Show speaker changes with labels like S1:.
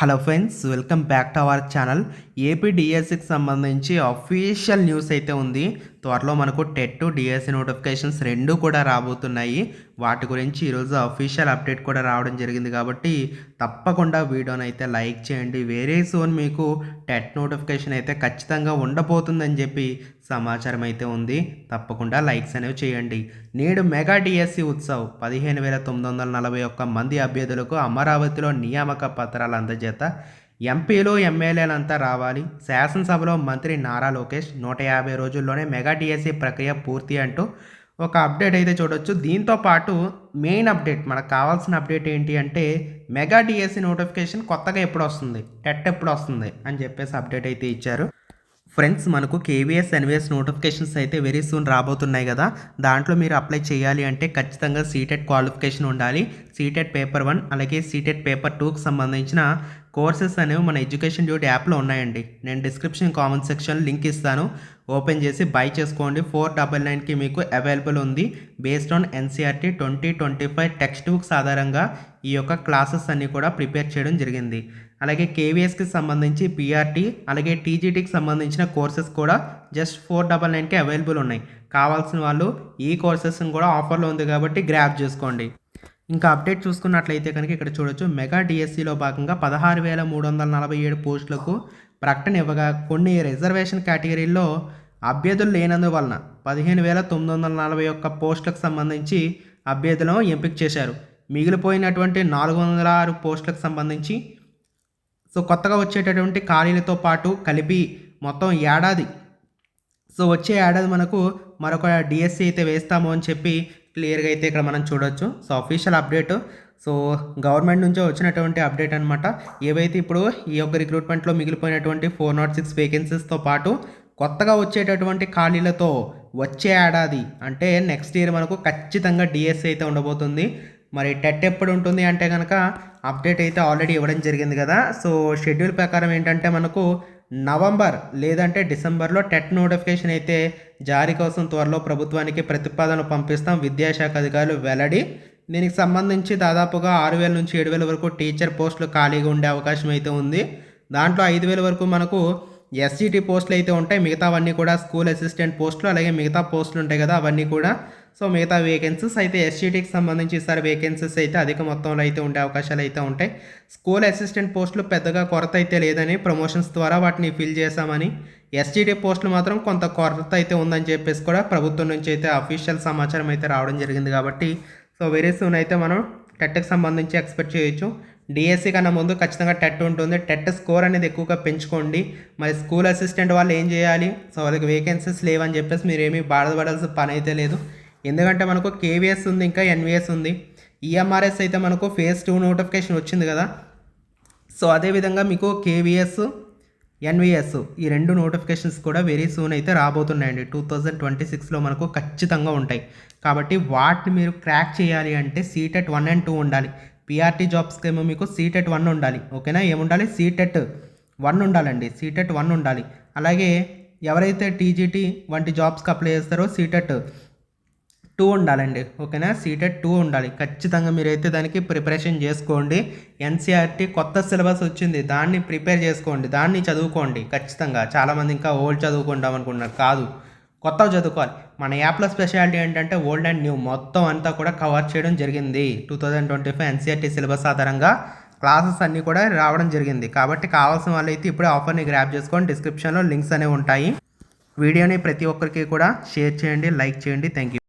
S1: Hello friends welcome back to our channel. AP డిఎస్సికి సంబంధించి official news అయితే ఉంది. త్వరలో మనకు టెట్ డిఎస్సి నోటిఫికేషన్స్ రెండు కూడా రాబోతున్నాయి. వాటి గురించి ఈరోజు అఫీషియల్ అప్డేట్ కూడా రావడం జరిగింది కాబట్టి తప్పకుండా వీడియోని అయితే లైక్ చేయండి. వేరే సోన్ మీకు టెట్ నోటిఫికేషన్ అయితే ఖచ్చితంగా ఉండబోతుందని చెప్పి సమాచారం అయితే ఉంది. తప్పకుండా లైక్స్ అనేవి చేయండి. నేడు మెగా డిఎస్సి ఉత్సవ్ పదిహేను వేల తొమ్మిది వందల నలభై ఒక్క మంది అభ్యర్థులకు అమరావతిలో నియామక పత్రాలు అందజేత. ఎంపీలు ఎమ్మెల్యేలంతా రావాలి. శాసనసభలో మంత్రి నారా లోకేష్ నూట యాభై రోజుల్లోనే మెగా డిఎస్సి ప్రక్రియ పూర్తి అంటూ ఒక అప్డేట్ అయితే చూడొచ్చు. దీంతో పాటు మెయిన్ అప్డేట్ మనకు కావాల్సిన అప్డేట్ ఏంటి అంటే మెగా డిఎస్సి నోటిఫికేషన్ కొత్తగా ఎప్పుడు వస్తుంది టెట్ ఎప్పుడు వస్తుంది అని చెప్పేసి అప్డేట్ అయితే ఇచ్చారు. ఫ్రెండ్స్ మనకు కేవీఎస్ ఎన్విఎస్ నోటిఫికేషన్స్ అయితే వెరీ సూన్ రాబోతున్నాయి కదా. దాంట్లో మీరు అప్లై చేయాలి అంటే ఖచ్చితంగా సీటెట్ క్వాలిఫికేషన్ ఉండాలి. సీటెట్ పేపర్ వన్ అలాగే సీటెట్ పేపర్ టూకి సంబంధించిన కోర్సెస్ అనేవి మన ఎడ్యుకేషన్ డ్యూటీ యాప్లో ఉన్నాయండి. నేను డిస్క్రిప్షన్ కామెంట్ సెక్షన్ లింక్ ఇస్తాను. ఓపెన్ చేసి బై చేసుకోండి. ఫోర్ డబల్ నైన్కి మీకు అవైలబుల్ ఉంది. Based on NCERT twenty twenty five textbooks ఆధారంగా ఈ యొక్క క్లాసెస్ అన్నీ కూడా ప్రిపేర్ చేయడం జరిగింది. అలాగే కేవీఎస్కి సంబంధించి పీఆర్టీ అలాగే టీజీటీకి సంబంధించిన కోర్సెస్ కూడా జస్ట్ ఫోర్ డబల్ నైన్కి అవైలబుల్ ఉన్నాయి. కావాల్సిన వాళ్ళు ఈ కోర్సెస్ కూడా ఆఫర్లో ఉంది కాబట్టి గ్రాప్ చేసుకోండి. ఇంకా అప్డేట్ చూసుకున్నట్లయితే కనుక ఇక్కడ చూడొచ్చు మెగా డిఎస్సిలో భాగంగా పదహారు వేల మూడు వందల నలభై ఏడు పోస్టులకు ప్రకటన ఇవ్వగా కొన్ని రిజర్వేషన్ కేటగిరీల్లో అభ్యర్థులు లేనందువలన పదిహేను వేల తొమ్మిది వందల నలభై ఒక్క పోస్టులకు సంబంధించి అభ్యర్థులను ఎంపిక చేశారు. మిగిలిపోయినటువంటి నాలుగు వందల ఆరు పోస్టులకు సంబంధించి సో కొత్తగా వచ్చేటటువంటి ఖాళీలతో పాటు కలిపి మొత్తం ఏడాది. సో వచ్చే ఏడాది మనకు మరొక డిఎస్సి అయితే వేస్తాము అని చెప్పి క్లియర్గా అయితే ఇక్కడ మనం చూడొచ్చు. So official update so government నుంచి వచ్చినటువంటి అప్డేట్ అనమాట ఏవైతే ఇప్పుడు ఈ యొక్క రిక్రూట్మెంట్లో మిగిలిపోయినటువంటి ఫోర్ నాట్ సిక్స్ వేకెన్సీస్తో పాటు కొత్తగా వచ్చేటటువంటి ఖాళీలతో వచ్చే ఏడాది అంటే నెక్స్ట్ ఇయర్ మనకు ఖచ్చితంగా డిఎస్సి అయితే ఉండబోతుంది. మరి టెట్ ఎప్పుడు ఉంటుంది అంటే కనుక అప్డేట్ అయితే ఆల్రెడీ ఇవ్వడం జరిగింది కదా. సో షెడ్యూల్ ప్రకారం ఏంటంటే మనకు నవంబర్ లేదంటే డిసెంబర్లో టెట్ నోటిఫికేషన్ అయితే జారీ కోసం త్వరలో ప్రభుత్వానికి ప్రతిపాదన పంపిస్తాం. విద్యాశాఖ అధికారులు వెల్లడి. దీనికి సంబంధించి దాదాపుగా ఆరు వేల నుంచి ఏడు వేల వరకు టీచర్ పోస్టులు ఖాళీగా ఉండే అవకాశం అయితే ఉంది. దాంట్లో ఐదు వేల వరకు మనకు ఎస్జిటి పోస్టులు అయితే ఉంటాయి. మిగతావన్నీ కూడా స్కూల్ అసిస్టెంట్ పోస్టులు అలాగే మిగతా పోస్టులు ఉంటాయి కదా అవన్నీ కూడా సో మిగతా వేకెన్సీస్ అయితే ఎస్జిటికి సంబంధించి ఈసారి వేకెన్సీస్ అయితే అధిక మొత్తంలో అయితే ఉండే అవకాశాలు అయితే ఉంటాయి. స్కూల్ అసిస్టెంట్ పోస్టులు పెద్దగా కొరత అయితే లేదని ప్రమోషన్స్ ద్వారా వాటిని ఫిల్ చేశామని ఎస్టీడీ పోస్టులు మాత్రం కొంత కొరత అయితే ఉందని చెప్పేసి కూడా ప్రభుత్వం నుంచి అయితే అఫీషియల్ సమాచారం అయితే రావడం జరిగింది కాబట్టి సో వెరీ సూన్ అయితే మనం టెట్కి సంబంధించి ఎక్స్పెక్ట్ చేయొచ్చు. డిఎస్సి కన్నా ముందు ఖచ్చితంగా టెట్ ఉంటుంది. టెట్ స్కోర్ అనేది ఎక్కువగా పెంచుకోండి. మరి స్కూల్ అసిస్టెంట్ వాళ్ళు ఏం చేయాలి? సో వాళ్ళకి వేకెన్సీస్ లేవని చెప్పేసి మీరు ఏమీ బాధపడాల్సిన పని అయితే లేదు. ఎందుకంటే మనకు కేవీఎస్ ఉంది ఇంకా ఎన్విఎస్ ఉంది. ఈఎంఆర్ఎస్ అయితే మనకు ఫేజ్ టూ నోటిఫికేషన్ వచ్చింది కదా. సో అదేవిధంగా మీకు కేవీఎస్ ఎన్విఎస్ ఈ రెండు నోటిఫికేషన్స్ కూడా వెరీ సూన్ అయితే రాబోతున్నాయండి. టూ థౌజండ్ ట్వంటీ సిక్స్లో మనకు ఖచ్చితంగా ఉంటాయి. కాబట్టి వాటిని మీరు క్రాక్ చేయాలి అంటే సీటెట్ వన్ అండ్ టూ ఉండాలి. పిఆర్టీ జాబ్స్కి ఏమో మీకు సీటెట్ వన్ ఉండాలి. ఓకేనా? ఏముండాలి? సీటెట్ వన్ ఉండాలండి. సీటెట్ వన్ ఉండాలి. అలాగే ఎవరైతే టీజీటీ వంటి జాబ్స్కి అప్లై చేస్తారో సీటెట్ టూ ఉండాలండి. ఓకేనా? సీటెడ్ టూ ఉండాలి. ఖచ్చితంగా మీరైతే దానికి ప్రిపరేషన్ చేసుకోండి. ఎన్సీఆర్టీ కొత్త సిలబస్ వచ్చింది. దాన్ని ప్రిపేర్ చేసుకోండి. దాన్ని చదువుకోండి. ఖచ్చితంగా. చాలామంది ఇంకా ఓల్డ్ చదువుకుంటాం అనుకుంటున్నారు. కాదు. కొత్తవి చదువుకోవాలి. మన యాప్లో స్పెషాలిటీ ఏంటంటే ఓల్డ్ అండ్ న్యూ. మొత్తం అంతా కూడా కవర్ చేయడం జరిగింది. Two thousand twenty five NCERT syllabus ఆధారంగా క్లాసెస్ అన్నీ కూడా రావడం జరిగింది. కాబట్టి కావాల్సిన వాళ్ళు అయితే ఇప్పుడే ఆఫర్ని గ్రాప్ చేసుకోండి డిస్క్రిప్షన్లో లింక్స్ అనేవి ఉంటాయి. వీడియోని ప్రతి ఒక్కరికి కూడా షేర్ చేయండి. లైక్ చేయండి. Thank you